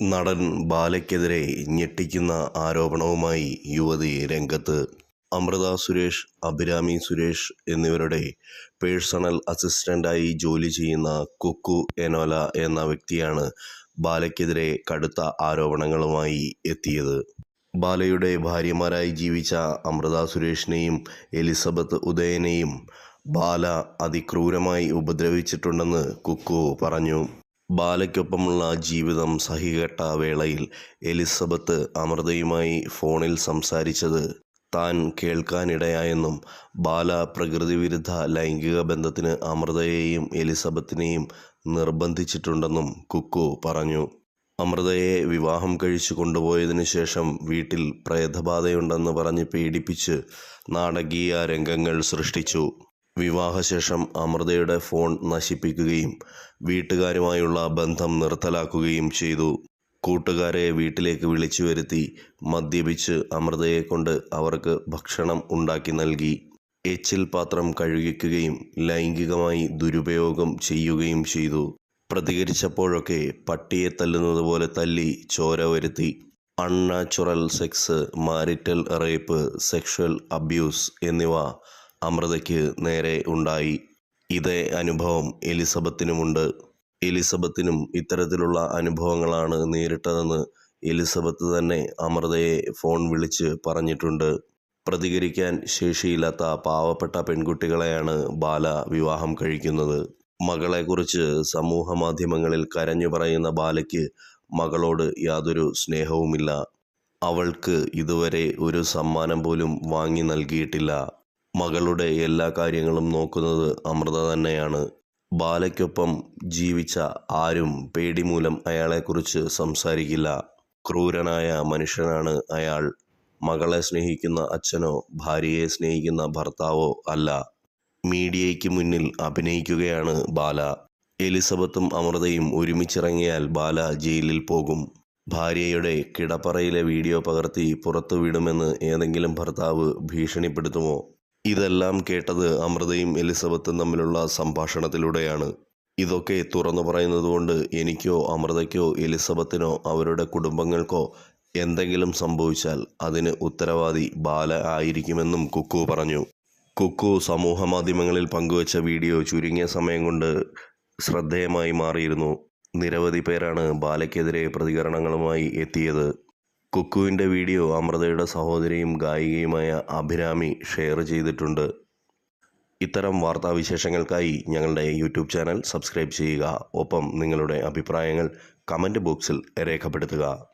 നടൻ ബാലയ്ക്കെതിരെ ഞെട്ടിക്കുന്ന ആരോപണവുമായി യുവതി രംഗത്ത്. അമൃത സുരേഷ് അഭിരാമി സുരേഷ് എന്നിവരുടെ പേഴ്സണൽ അസിസ്റ്റന്റായി ജോലി ചെയ്യുന്ന കുക്കു എനോല എന്ന വ്യക്തിയാണ് ബാലയ്ക്കെതിരെ കടുത്ത ആരോപണങ്ങളുമായി എത്തിയത്. ബാലയുടെ ഭാര്യമാരായി ജീവിച്ച അമൃത സുരേഷിനെയും എലിസബത്ത് ഉദയനെയും ബാല അതിക്രൂരമായി ഉപദ്രവിച്ചിട്ടുണ്ടെന്ന് കുക്കു പറഞ്ഞു. ബാലയ്ക്കൊപ്പമുള്ള ജീവിതം സഹികെട്ട വേളയിൽ എലിസബത്ത് അമൃതയുമായി ഫോണിൽ സംസാരിച്ചത് താൻ കേൾക്കാനിടയായെന്നും ബാല പ്രകൃതിവിരുദ്ധ ലൈംഗിക ബന്ധത്തിന് അമൃതയെയും എലിസബത്തിനെയും നിർബന്ധിച്ചിട്ടുണ്ടെന്നും കുക്കു പറഞ്ഞു. അമൃതയെ വിവാഹം കഴിച്ചു കൊണ്ടുപോയതിനു ശേഷം വീട്ടിൽ പ്രേതബാധയുണ്ടെന്ന് പറഞ്ഞ് പീഡിപ്പിച്ച് നാടകീയ രംഗങ്ങൾ സൃഷ്ടിച്ചു. വിവാഹശേഷം അമൃതയുടെ ഫോൺ നശിപ്പിക്കുകയും വീട്ടുകാരുമായുള്ള ബന്ധം നിർത്തലാക്കുകയും ചെയ്തു. കൂട്ടുകാരെ വീട്ടിലേക്ക് വിളിച്ചു വരുത്തി മദ്യപിച്ച് അമൃതയെ കൊണ്ട് അവർക്ക് ഭക്ഷണം ഉണ്ടാക്കി നൽകി. എച്ചിൽ പാത്രം കഴുകിക്കുകയും ലൈംഗികമായി ദുരുപയോഗം ചെയ്യുകയും ചെയ്തു. പ്രതികരിച്ചപ്പോഴൊക്കെ പട്ടിയെ തല്ലുന്നത് പോലെ തല്ലി ചോര വരുത്തി. Unnatural sex marital rape sexual abuse എന്നിവ അമൃതയ്ക്ക് നേരെ ഉണ്ടായി. ഇതേ അനുഭവം എലിസബത്തിനുമുണ്ട്. എലിസബത്തിനും ഇത്തരത്തിലുള്ള അനുഭവങ്ങളാണ് നേരിട്ടതെന്ന് എലിസബത്ത് തന്നെ അമൃതയെ ഫോൺ വിളിച്ച് പറഞ്ഞിട്ടുണ്ട്. പ്രതികരിക്കാൻ ശേഷിയില്ലാത്ത പാവപ്പെട്ട പെൺകുട്ടികളെയാണ് ബാല വിവാഹം കഴിക്കുന്നത്. മകളെക്കുറിച്ച് സമൂഹ മാധ്യമങ്ങളിൽ കരഞ്ഞു പറയുന്ന ബാലയ്ക്ക് മകളോട് യാതൊരു സ്നേഹവുമില്ല. അവൾക്ക് ഇതുവരെ ഒരു സമ്മാനം പോലും വാങ്ങി നൽകിയിട്ടില്ല. മകളുടെ എല്ലാ കാര്യങ്ങളും നോക്കുന്നത് അമൃത തന്നെയാണ്. ബാലയ്ക്കൊപ്പം ജീവിച്ച ആരും പേടി മൂലം അയാളെക്കുറിച്ച് സംസാരിക്കില്ല. ക്രൂരനായ മനുഷ്യനാണ് അയാൾ. മകളെ സ്നേഹിക്കുന്ന അച്ഛനോ ഭാര്യയെ സ്നേഹിക്കുന്ന ഭർത്താവോ അല്ല. മീഡിയയ്ക്ക് മുന്നിൽ അഭിനയിക്കുകയാണ് ബാല. എലിസബത്തും അമൃതയും ഒരുമിച്ചിറങ്ങിയാൽ ബാല ജയിലിൽ പോകും. ഭാര്യയുടെ കിടപ്പറയിലെ വീഡിയോ പകർത്തി പുറത്തുവിടുമെന്ന് ഏതെങ്കിലും ഭർത്താവ് ഭീഷണിപ്പെടുത്തുമോ? ഇതെല്ലാം കേട്ടത് അമൃതയും എലിസബത്തും തമ്മിലുള്ള സംഭാഷണത്തിലൂടെയാണ്. ഇതൊക്കെ തുറന്നു പറയുന്നതുകൊണ്ട് എനിക്കോ അമൃതയ്ക്കോ എലിസബത്തിനോ അവരുടെ കുടുംബങ്ങൾക്കോ എന്തെങ്കിലും സംഭവിച്ചാൽ അതിന് ഉത്തരവാദി ബാല ആയിരിക്കുമെന്നും കുക്കു പറഞ്ഞു. കുക്കു സമൂഹ മാധ്യമങ്ങളിൽ പങ്കുവച്ച വീഡിയോ ചുരുങ്ങിയ സമയം കൊണ്ട് ശ്രദ്ധേയമായി മാറിയിരുന്നു. നിരവധി പേരാണ് ബാലയ്ക്കെതിരെ പ്രതികരണങ്ങളുമായി എത്തിയത്. കുക്കുവിന്റെ വീഡിയോ അമൃതയുടെ സഹോദരിയും ഗായികയുമായ അഭിരാമി ഷെയർ ചെയ്തിട്ടുണ്ട്. ഇത്തരം വാർത്താവിശേഷങ്ങൾക്കായി ഞങ്ങളുടെ യൂട്യൂബ് ചാനൽ സബ്സ്ക്രൈബ് ചെയ്യുക. ഒപ്പം നിങ്ങളുടെ അഭിപ്രായങ്ങൾ കമന്റ് ബോക്സിൽ രേഖപ്പെടുത്തുക.